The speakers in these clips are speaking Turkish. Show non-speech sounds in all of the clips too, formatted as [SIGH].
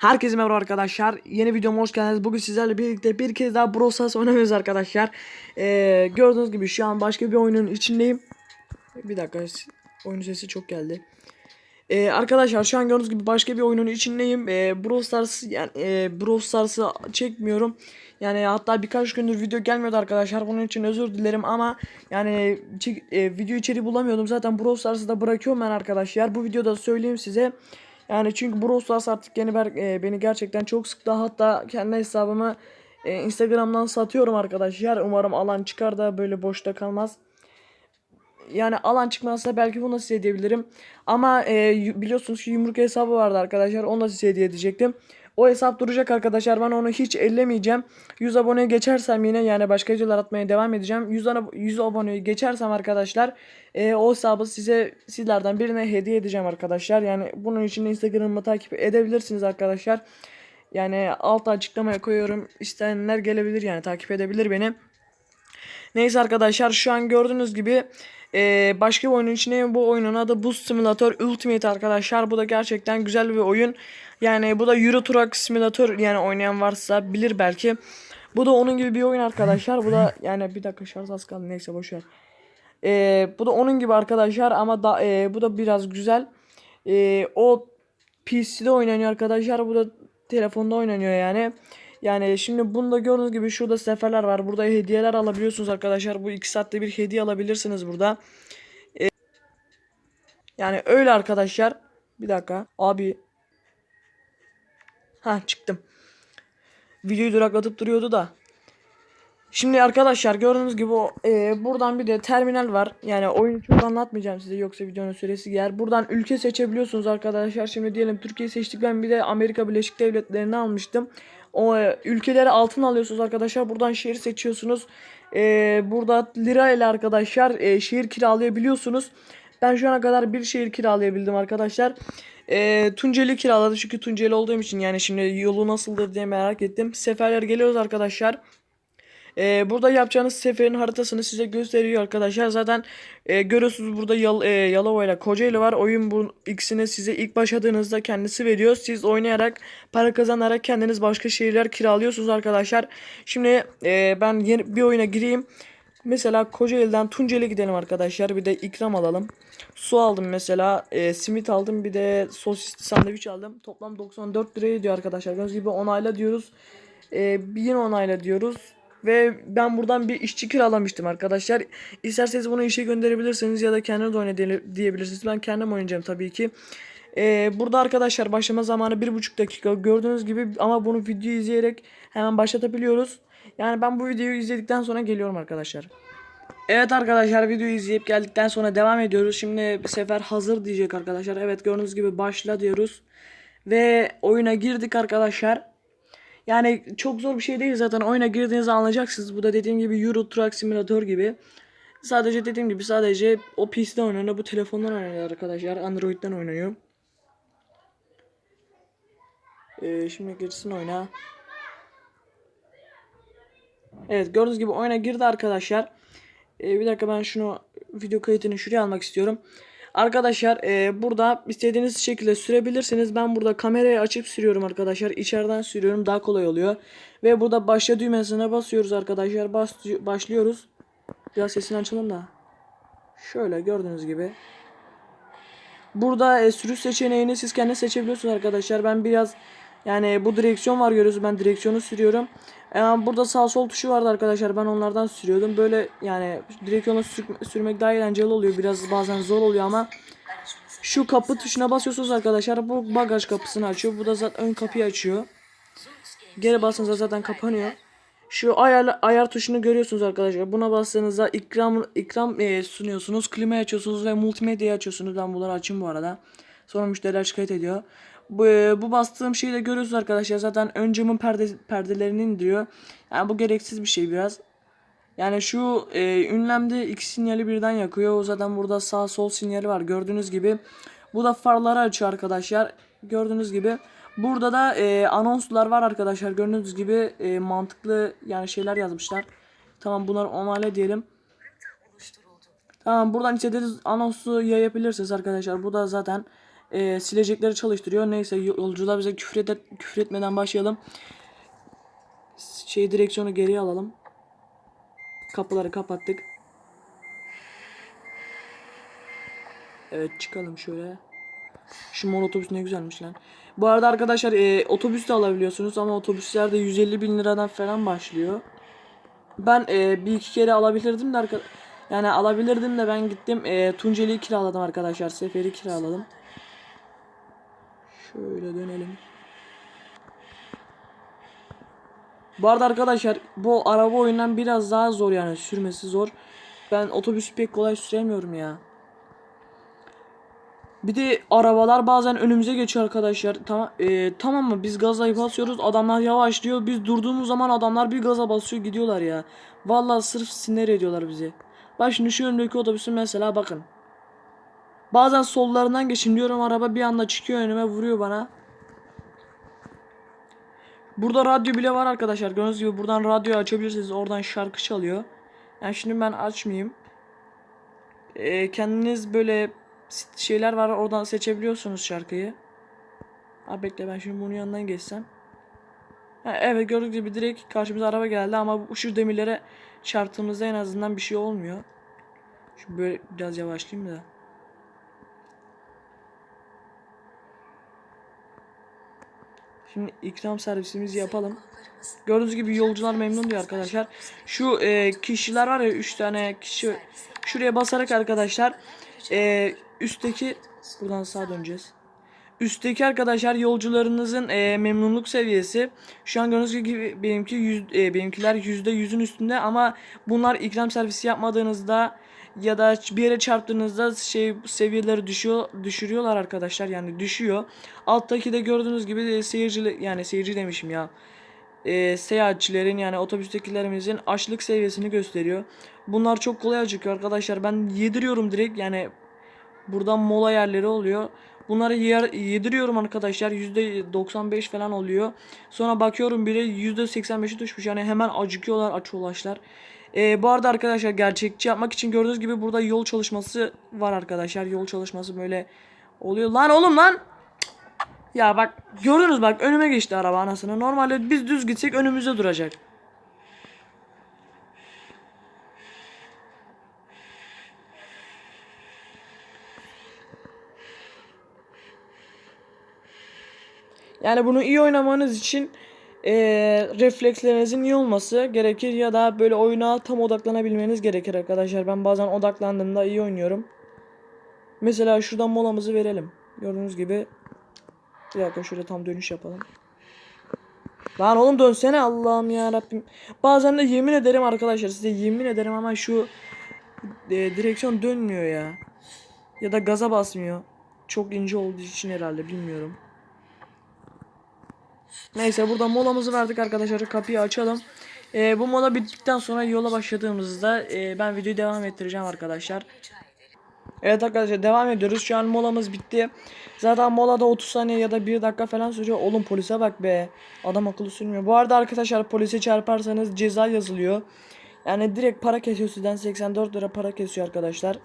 Herkese merhaba arkadaşlar. Yeni videoma hoş geldiniz. Bugün sizlerle birlikte bir kez daha Brawl Stars oynuyoruz arkadaşlar. Ee, gördüğünüz gibi şu an başka bir oyunun içindeyim. Bir dakika. Oyun sesi çok geldi. Ee, arkadaşlar şu an gördüğünüz gibi başka bir oyunun içindeyim. Ee, Brawl yani e, Brawl çekmiyorum. Yani hatta birkaç gündür video gelmiyordu arkadaşlar. Bunun için özür dilerim ama yani çek- e, video içeriği bulamıyordum. Zaten Brawl da bırakıyorum ben arkadaşlar. Bu videoda söyleyeyim size. Yani çünkü Brawl Stars artık yeni ber- e, beni gerçekten çok sıktı. Hatta kendi hesabımı e, Instagram'dan satıyorum arkadaşlar. Umarım alan çıkar da böyle boşta kalmaz. Yani alan çıkmazsa belki bunu size edebilirim. Ama e, biliyorsunuz ki yumruk hesabı vardı arkadaşlar. Onu da size hediye edecektim. O hesap duracak arkadaşlar. Ben onu hiç ellemeyeceğim. 100 aboneye geçersem yine yani başka videolar atmaya devam edeceğim. 100, ana- 100 aboneyi geçersem arkadaşlar e, o hesabı size sizlerden birine hediye edeceğim arkadaşlar. Yani bunun için Instagram'ımı takip edebilirsiniz arkadaşlar. Yani alta açıklamaya koyuyorum. İsteyenler gelebilir yani takip edebilir beni. Neyse arkadaşlar şu an gördüğünüz gibi e, başka bir oyunun içindeyim. Bu oyunun adı Boost Simulator Ultimate arkadaşlar. Bu da gerçekten güzel bir oyun. Yani bu da Euro Truck Simulator yani oynayan varsa bilir belki. Bu da onun gibi bir oyun arkadaşlar. Bu da [LAUGHS] yani bir dakika şarj az kaldı neyse boşver. E, bu da onun gibi arkadaşlar ama da e, bu da biraz güzel. E, o PC'de oynanıyor arkadaşlar. Bu da telefonda oynanıyor yani. Yani şimdi bunda gördüğünüz gibi şurada seferler var. Burada hediyeler alabiliyorsunuz arkadaşlar. Bu 2 saatte bir hediye alabilirsiniz burada. Ee, yani öyle arkadaşlar. Bir dakika. Abi. Ha çıktım. Videoyu duraklatıp duruyordu da. Şimdi arkadaşlar gördüğünüz gibi e, buradan bir de terminal var. Yani oyunu çok anlatmayacağım size yoksa videonun süresi yer. Buradan ülke seçebiliyorsunuz arkadaşlar. Şimdi diyelim Türkiye seçtik ben bir de Amerika Birleşik Devletleri'ni almıştım. O e, ülkeleri altın alıyorsunuz arkadaşlar. Buradan şehir seçiyorsunuz. E, burada lira ile arkadaşlar e, şehir kiralayabiliyorsunuz. Ben şu ana kadar bir şehir kiralayabildim arkadaşlar. E, Tunceli kiraladı çünkü Tunceli olduğum için yani şimdi yolu nasıldır diye merak ettim. Seferler geliyoruz arkadaşlar. Ee, burada yapacağınız seferin haritasını size gösteriyor arkadaşlar. Zaten e, görüyorsunuz burada Yal, e, Yalova ile Kocaeli var. Oyun bu ikisini size ilk başladığınızda kendisi veriyor. Siz oynayarak para kazanarak kendiniz başka şehirler kiralıyorsunuz arkadaşlar. Şimdi e, ben yeni bir oyuna gireyim. Mesela Kocaeli'den Tunceli'ye gidelim arkadaşlar. Bir de ikram alalım. Su aldım mesela. E, simit aldım. Bir de sosisli sandviç aldım. Toplam 94 liraya ediyor arkadaşlar. Gördüğünüz gibi onayla diyoruz. E, yine onayla diyoruz. Ve ben buradan bir işçi kiralamıştım arkadaşlar. İsterseniz bunu işe gönderebilirsiniz ya da kendiniz oyna diye- diyebilirsiniz. Ben kendim oynayacağım tabii ki. Ee, burada arkadaşlar başlama zamanı bir buçuk dakika gördüğünüz gibi ama bunu video izleyerek hemen başlatabiliyoruz. Yani ben bu videoyu izledikten sonra geliyorum arkadaşlar. Evet arkadaşlar videoyu izleyip geldikten sonra devam ediyoruz. Şimdi bir sefer hazır diyecek arkadaşlar. Evet gördüğünüz gibi başla diyoruz. Ve oyuna girdik arkadaşlar. Yani çok zor bir şey değil zaten oyuna girdiğinizde anlayacaksınız. Bu da dediğim gibi Euro Truck Simulator gibi. Sadece dediğim gibi sadece o PC'de oynanıyor. Bu telefondan oynanıyor arkadaşlar. Android'den oynanıyor. Ee, şimdi girsin oyuna. Evet gördüğünüz gibi oyuna girdi arkadaşlar. Ee, bir dakika ben şunu video kayıtını şuraya almak istiyorum. Arkadaşlar e, burada istediğiniz şekilde sürebilirsiniz. Ben burada kamerayı açıp sürüyorum arkadaşlar. İçeriden sürüyorum daha kolay oluyor. Ve burada başla düğmesine basıyoruz arkadaşlar. Bas, başlıyoruz. Biraz sesini açalım da. Şöyle gördüğünüz gibi. Burada e, sürüş seçeneğini siz kendiniz seçebiliyorsunuz arkadaşlar. Ben biraz yani bu direksiyon var görüyorsunuz. Ben direksiyonu sürüyorum. E, burada sağ sol tuşu vardı arkadaşlar. Ben onlardan sürüyordum. Böyle yani direksiyonu sür- sürmek daha eğlenceli oluyor. Biraz bazen zor oluyor ama şu kapı tuşuna basıyorsunuz arkadaşlar. Bu bagaj kapısını açıyor. Bu da zaten ön kapıyı açıyor. Geri basınca zaten kapanıyor. Şu ayar, ayar tuşunu görüyorsunuz arkadaşlar. Buna bastığınızda ikram ikram e, sunuyorsunuz. Klimayı açıyorsunuz ve multimedyayı açıyorsunuz. Ben bunları açayım bu arada. Sonra müşteriler şikayet ediyor. Bu, bu bastığım şeyi de görüyorsunuz arkadaşlar. Zaten ön camın perde, perdelerini indiriyor. Yani bu gereksiz bir şey biraz. Yani şu e, ünlemde iki sinyali birden yakıyor. O zaten burada sağ sol sinyali var. Gördüğünüz gibi. Bu da farları açıyor arkadaşlar. Gördüğünüz gibi. Burada da e, anonslar var arkadaşlar. Gördüğünüz gibi e, mantıklı yani şeyler yazmışlar. Tamam bunları onayla diyelim. Tamam buradan istediğiniz anonsu yayabilirsiniz arkadaşlar. Bu da zaten e, silecekleri çalıştırıyor. Neyse yolcular bize küfür, eder, küfür etmeden başlayalım. Şey direksiyonu geriye alalım. Kapıları kapattık. Evet çıkalım şöyle. Şu mol otobüs ne güzelmiş lan. Bu arada arkadaşlar e, otobüs de alabiliyorsunuz ama otobüsler de 150 bin liradan falan başlıyor. Ben e, bir iki kere alabilirdim de arka yani alabilirdim de ben gittim e, Tunceli'yi kiraladım arkadaşlar. Seferi kiraladım. Şöyle dönelim. Bu arada arkadaşlar bu araba oyundan biraz daha zor yani sürmesi zor. Ben otobüsü pek kolay süremiyorum ya. Bir de arabalar bazen önümüze geçiyor arkadaşlar. Tamam e, tamam mı? Biz gaza basıyoruz. Adamlar yavaşlıyor. Biz durduğumuz zaman adamlar bir gaza basıyor gidiyorlar ya. Vallahi sırf sinir ediyorlar bizi. Bak şimdi şu önümdeki otobüsün mesela bakın. Bazen sollarından geçin diyorum araba bir anda çıkıyor önüme vuruyor bana. Burada radyo bile var arkadaşlar. Gördüğünüz gibi buradan radyo açabilirsiniz. Oradan şarkı çalıyor. Yani şimdi ben açmayayım. Ee, kendiniz böyle şeyler var oradan seçebiliyorsunuz şarkıyı. Abi bekle ben şimdi bunun yanından geçsem. Ha, evet gördüğünüz gibi direkt karşımıza araba geldi ama şu demirlere çarptığımızda en azından bir şey olmuyor. Şu böyle biraz yavaşlayayım da. Şimdi ikram servisimizi yapalım. Gördüğünüz gibi yolcular memnun diyor arkadaşlar. Şu e, kişiler var ya 3 tane kişi şuraya basarak arkadaşlar e, üstteki buradan sağa döneceğiz. Üstteki arkadaşlar yolcularınızın e, memnunluk seviyesi şu an gördüğünüz gibi benimki yüz, e, benimkiler yüzde yüzün üstünde ama bunlar ikram servisi yapmadığınızda ya da bir yere çarptığınızda şey seviyeleri düşüyor düşürüyorlar arkadaşlar yani düşüyor. Alttaki de gördüğünüz gibi de seyirci yani seyirci demişim ya. E, seyahatçilerin yani otobüstekilerimizin açlık seviyesini gösteriyor. Bunlar çok kolay acıkıyor arkadaşlar. Ben yediriyorum direkt yani buradan mola yerleri oluyor. Bunları yer, yediriyorum arkadaşlar. %95 falan oluyor. Sonra bakıyorum biri %85'i düşmüş. Yani hemen acıkıyorlar aç ulaşlar. Ee, bu arada arkadaşlar gerçekçi yapmak için gördüğünüz gibi burada yol çalışması var arkadaşlar. Yol çalışması böyle oluyor. Lan oğlum lan. Ya bak gördünüz bak önüme geçti araba anasını. Normalde biz düz gitsek önümüzde duracak. Yani bunu iyi oynamanız için eee, reflekslerinizin iyi olması gerekir ya da böyle oyuna tam odaklanabilmeniz gerekir arkadaşlar. Ben bazen odaklandığımda iyi oynuyorum. Mesela şuradan molamızı verelim. Gördüğünüz gibi bir dakika şöyle tam dönüş yapalım. Lan oğlum dönsene Allah'ım ya Rabbim. Bazen de yemin ederim arkadaşlar size yemin ederim ama şu e, direksiyon dönmüyor ya. Ya da gaza basmıyor. Çok ince olduğu için herhalde bilmiyorum. Neyse burada molamızı verdik arkadaşlar. Kapıyı açalım. Ee, bu mola bittikten sonra yola başladığımızda e, ben videoyu devam ettireceğim arkadaşlar. Evet arkadaşlar devam ediyoruz. Şu an molamız bitti. Zaten molada 30 saniye ya da 1 dakika falan sürüyor. Oğlum polise bak be. Adam akıllı sürmüyor. Bu arada arkadaşlar polise çarparsanız ceza yazılıyor. Yani direkt para kesiyor sizden 84 lira para kesiyor arkadaşlar.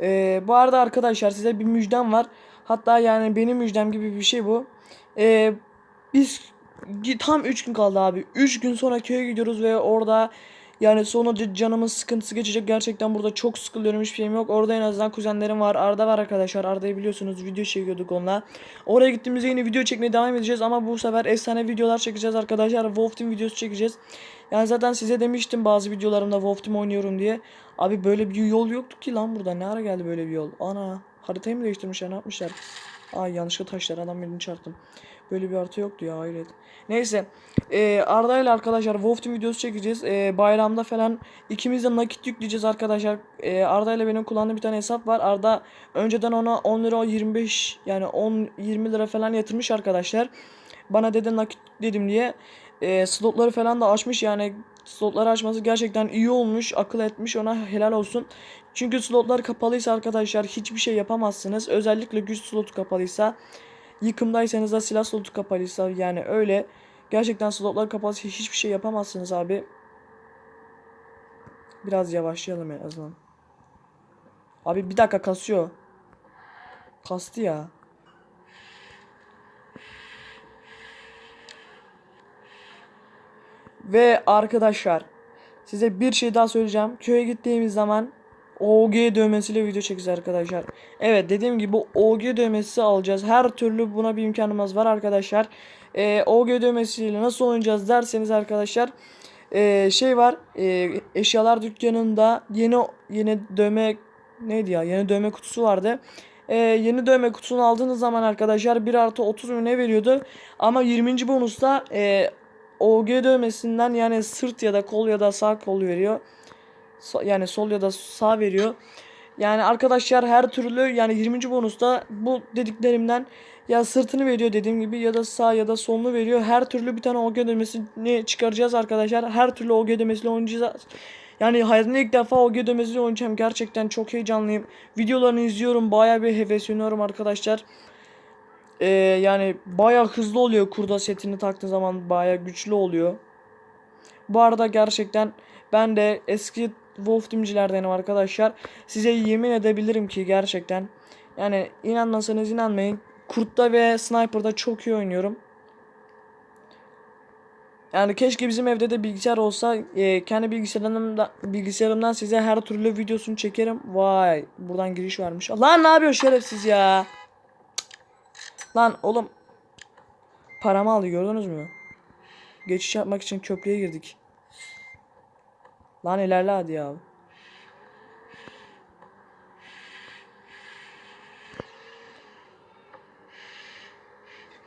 Ee, bu arada arkadaşlar size bir müjdem var. Hatta yani benim müjdem gibi bir şey bu. Ee, biz tam 3 gün kaldı abi. 3 gün sonra köye gidiyoruz ve orada yani sonra c- canımın sıkıntısı geçecek. Gerçekten burada çok sıkılıyorum hiçbir şeyim yok. Orada en azından kuzenlerim var. Arda var arkadaşlar. Arda'yı biliyorsunuz video çekiyorduk onunla. Oraya gittiğimizde yine video çekmeye devam edeceğiz ama bu sefer efsane videolar çekeceğiz arkadaşlar. Wolf Team videosu çekeceğiz. Yani zaten size demiştim bazı videolarımda Wolf Team oynuyorum diye. Abi böyle bir yol yoktu ki lan burada. Ne ara geldi böyle bir yol? Ana haritayı mı değiştirmişler ne yapmışlar? Ay yanlışlıkla taşlar adam birini çarptım. Böyle bir harita yoktu ya hayret. Neyse. Ee, Arda ile arkadaşlar Wolf Team videosu çekeceğiz. Ee, bayramda falan ikimiz de nakit yükleyeceğiz arkadaşlar. Ee, Arda ile benim kullandığım bir tane hesap var. Arda önceden ona 10 lira 25 yani 10 20 lira falan yatırmış arkadaşlar. Bana dedi nakit dedim diye. Ee, slotları falan da açmış yani slotları açması gerçekten iyi olmuş. Akıl etmiş ona helal olsun. Çünkü slotlar kapalıysa arkadaşlar hiçbir şey yapamazsınız. Özellikle güç slotu kapalıysa. Yıkımdaysanız da silah slotu kapalıysa yani öyle. Gerçekten slotlar kapalıysa hiçbir şey yapamazsınız abi. Biraz yavaşlayalım en azından. Abi bir dakika kasıyor. Kastı ya. Ve arkadaşlar size bir şey daha söyleyeceğim. Köye gittiğimiz zaman OG dövmesiyle video çekeceğiz arkadaşlar. Evet dediğim gibi OG dövmesi alacağız. Her türlü buna bir imkanımız var arkadaşlar. Ee, OG dövmesiyle nasıl oynayacağız derseniz arkadaşlar ee, şey var ee, eşyalar dükkanında yeni yeni dövme neydi ya yeni dövme kutusu vardı. Ee, yeni dövme kutusunu aldığınız zaman arkadaşlar 1 artı 30 mu ne veriyordu ama 20. bonusta ee, OG dövmesinden yani sırt ya da kol ya da sağ kol veriyor. Yani sol ya da sağ veriyor. Yani arkadaşlar her türlü yani 20. bonusta bu dediklerimden ya sırtını veriyor dediğim gibi ya da sağ ya da solunu veriyor. Her türlü bir tane OG dövmesini çıkaracağız arkadaşlar. Her türlü OG dövmesiyle oynayacağız. Yani hayatımda ilk defa OG dövmesiyle oynayacağım. Gerçekten çok heyecanlıyım. Videolarını izliyorum. Baya bir hevesleniyorum arkadaşlar. Ee, yani baya hızlı oluyor kurda setini taktığı zaman baya güçlü oluyor. Bu arada gerçekten ben de eski Wolf Team'cilerdenim arkadaşlar. Size yemin edebilirim ki gerçekten yani inanmasanız inanmayın. Kurt'ta ve Sniper'da çok iyi oynuyorum. Yani keşke bizim evde de bilgisayar olsa e, kendi bilgisayarımdan bilgisayarımdan size her türlü videosunu çekerim. Vay buradan giriş varmış. Lan ne yapıyor şerefsiz ya? Lan oğlum paramı aldı gördünüz mü? Geçiş yapmak için köprüye girdik. Lan ilerle hadi ya.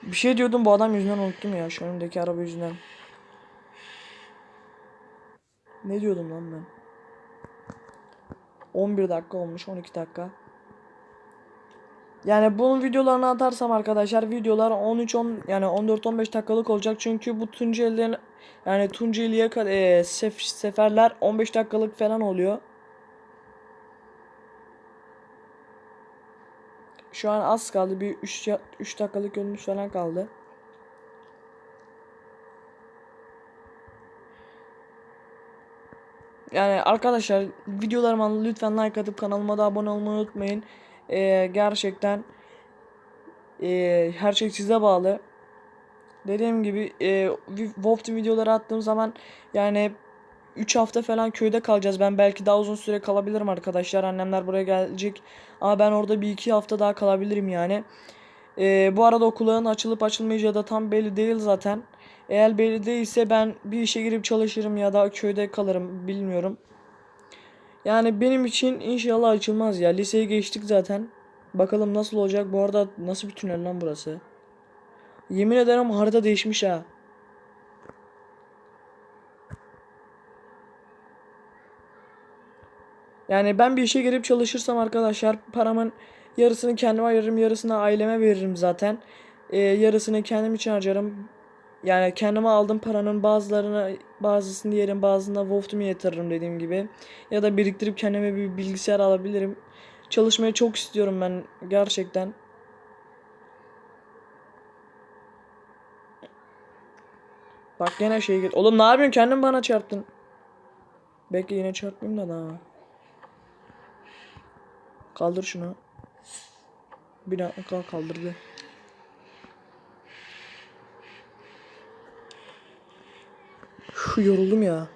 Bir şey diyordum bu adam yüzünden unuttum ya şu önümdeki araba yüzünden. Ne diyordum lan ben? 11 dakika olmuş 12 dakika. Yani bunun videolarını atarsam arkadaşlar videolar 13 10 yani 14 15 dakikalık olacak çünkü bu Tunceli'lerin yani Tunceli'ye e, sef- seferler 15 dakikalık falan oluyor. Şu an az kaldı. Bir 3 3 dakikalık yolumuz falan kaldı. Yani arkadaşlar videolarıma lütfen like atıp kanalıma da abone olmayı unutmayın. Ee, gerçekten ee, her şey size bağlı. Dediğim gibi e, Wolf Team videoları attığım zaman yani 3 hafta falan köyde kalacağız. Ben belki daha uzun süre kalabilirim arkadaşlar. Annemler buraya gelecek. Ama ben orada bir iki hafta daha kalabilirim yani. E, bu arada okulların açılıp açılmayacağı da tam belli değil zaten. Eğer belli değilse ben bir işe girip çalışırım ya da köyde kalırım bilmiyorum. Yani benim için inşallah açılmaz ya. Liseyi geçtik zaten. Bakalım nasıl olacak. Bu arada nasıl bir tünel lan burası? Yemin ederim harita değişmiş ha. Yani ben bir işe girip çalışırsam arkadaşlar paramın yarısını kendime ayırırım, yarısını aileme veririm zaten. Ee, yarısını kendim için harcarım. Yani kendime aldığım paranın bazılarını bazısını yerim, bazısını da Wolf Team'e yatırırım dediğim gibi. Ya da biriktirip kendime bir bilgisayar alabilirim. Çalışmayı çok istiyorum ben gerçekten. Bak gene şey gir. Oğlum ne yapıyorsun? Kendin bana çarptın. Bekle yine çarpmayayım da daha. Kaldır şunu. Bir dakika kaldırdı. Yoruldum ya.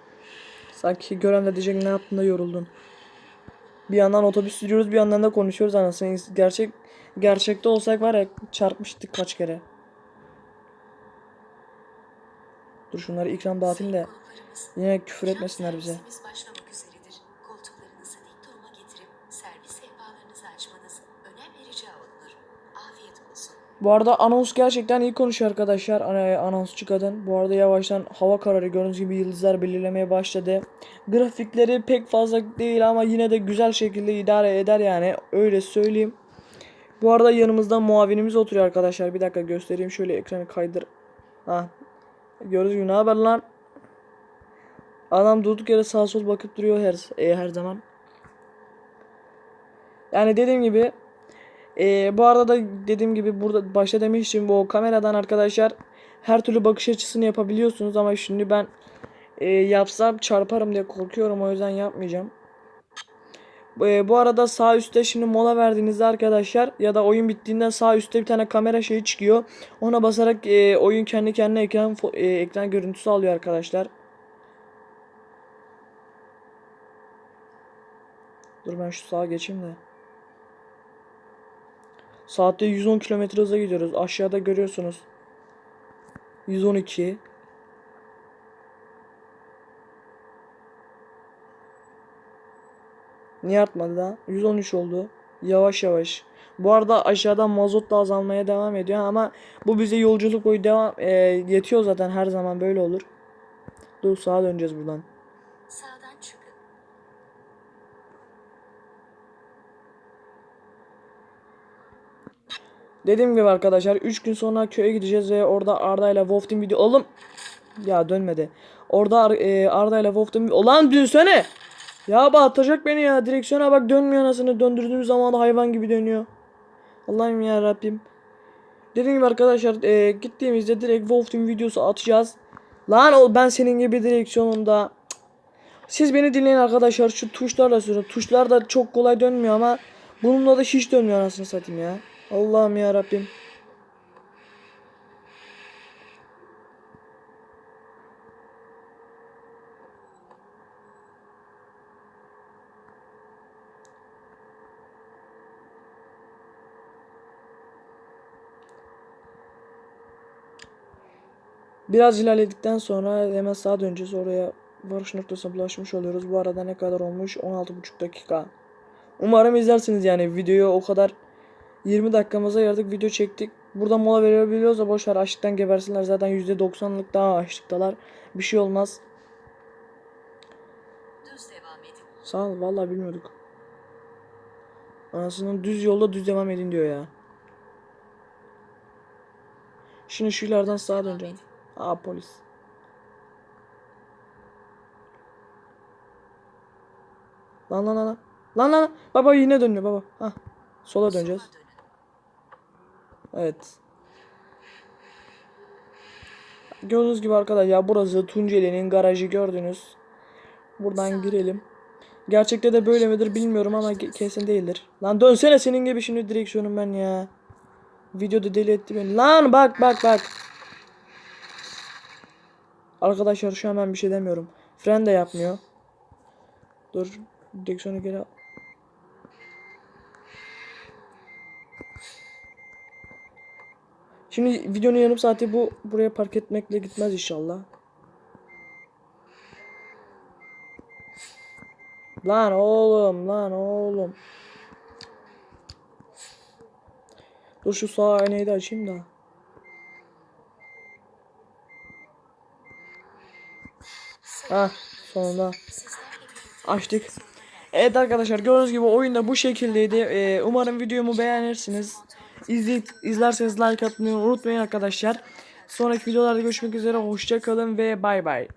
Sanki görenler diyecek ne yaptın da yoruldun. Bir yandan otobüs sürüyoruz bir yandan da konuşuyoruz anasını. Gerçek gerçekte olsak var ya çarpmıştık kaç kere. Dur şunları ikram dağıtayım da yine küfür etmesinler bize. Bu arada anons gerçekten iyi konuşuyor arkadaşlar. Anonsçu kadın. Bu arada yavaştan hava kararı gördüğünüz gibi yıldızlar belirlemeye başladı. Grafikleri pek fazla değil ama yine de güzel şekilde idare eder yani. Öyle söyleyeyim. Bu arada yanımızda muavinimiz oturuyor arkadaşlar. Bir dakika göstereyim. Şöyle ekranı kaydır. Ha. Gördüğünüz gibi ne haber lan? Adam durduk yere sağa sol bakıp duruyor her, e, her zaman. Yani dediğim gibi ee, bu arada da dediğim gibi burada başta demiştim bu kameradan arkadaşlar her türlü bakış açısını yapabiliyorsunuz ama şimdi ben e, yapsam çarparım diye korkuyorum o yüzden yapmayacağım. E, bu arada sağ üstte şimdi mola verdiğinizde arkadaşlar ya da oyun bittiğinde sağ üstte bir tane kamera şeyi çıkıyor. Ona basarak e, oyun kendi kendine ekran e, ekran görüntüsü alıyor arkadaşlar. Dur ben şu sağa geçeyim de. Saatte 110 km hıza gidiyoruz. Aşağıda görüyorsunuz. 112. Niye artmadı daha? 113 oldu. Yavaş yavaş. Bu arada aşağıdan mazot da azalmaya devam ediyor ama bu bize yolculuk boyu devam e, yetiyor zaten her zaman böyle olur. Dur sağa döneceğiz buradan. Sağdan Dediğim gibi arkadaşlar 3 gün sonra köye gideceğiz ve orada Arda ile Wolf Team video oğlum ya dönmedi. Orada Ar- e, Arda ile Wolf Team olan dönsene. Ya batacak beni ya direksiyona bak dönmüyor anasını döndürdüğümüz zaman da hayvan gibi dönüyor. Allah'ım ya Rabbim. Dediğim gibi arkadaşlar e, gittiğimizde direkt Wolf Team videosu atacağız. Lan ol ben senin gibi direksiyonunda. Siz beni dinleyin arkadaşlar şu tuşlarla sürün. Tuşlar da çok kolay dönmüyor ama bununla da hiç dönmüyor anasını satayım ya. Allah'ım ya Rabbim. Biraz ilerledikten sonra hemen sağa döneceğiz. Oraya varış noktasına bulaşmış oluyoruz. Bu arada ne kadar olmuş? 16,5 dakika. Umarım izlersiniz yani videoyu o kadar 20 dakikamıza yardık video çektik. Burada mola verebiliyoruz da boşver açlıktan gebersinler. Zaten %90'lık daha açlıktalar. Bir şey olmaz. Sağ ol vallahi bilmiyorduk. Anasının düz yolda düz devam edin diyor ya. Şimdi şu ileriden sağa döneceğim. Aa polis. Lan lan lan lan. Lan lan. Baba yine dönüyor baba. Hah. Sola döneceğiz. Sola dönün. Evet. Gördüğünüz gibi arkadaşlar ya burası Tunceli'nin garajı gördünüz. Buradan girelim. Gerçekte de böyle midir bilmiyorum ama kesin değildir. Lan dönsene senin gibi şimdi direksiyonum ben ya. Videoda deli etti beni. Lan bak bak bak. Arkadaşlar şu an ben bir şey demiyorum. Fren de yapmıyor. Dur. Direksiyonu geri al. Şimdi videonun yarım saati bu buraya park etmekle gitmez inşallah. Lan oğlum lan oğlum. Dur şu sağ aynayı da açayım da. Ha sonunda Sizlerle birlikte açtık. Evet arkadaşlar gördüğünüz gibi oyunda bu şekildeydi. Ee, umarım videomu beğenirsiniz. İzleyip izlerseniz like atmayı unutmayın arkadaşlar. Sonraki videolarda görüşmek üzere. Hoşça kalın ve bay bay.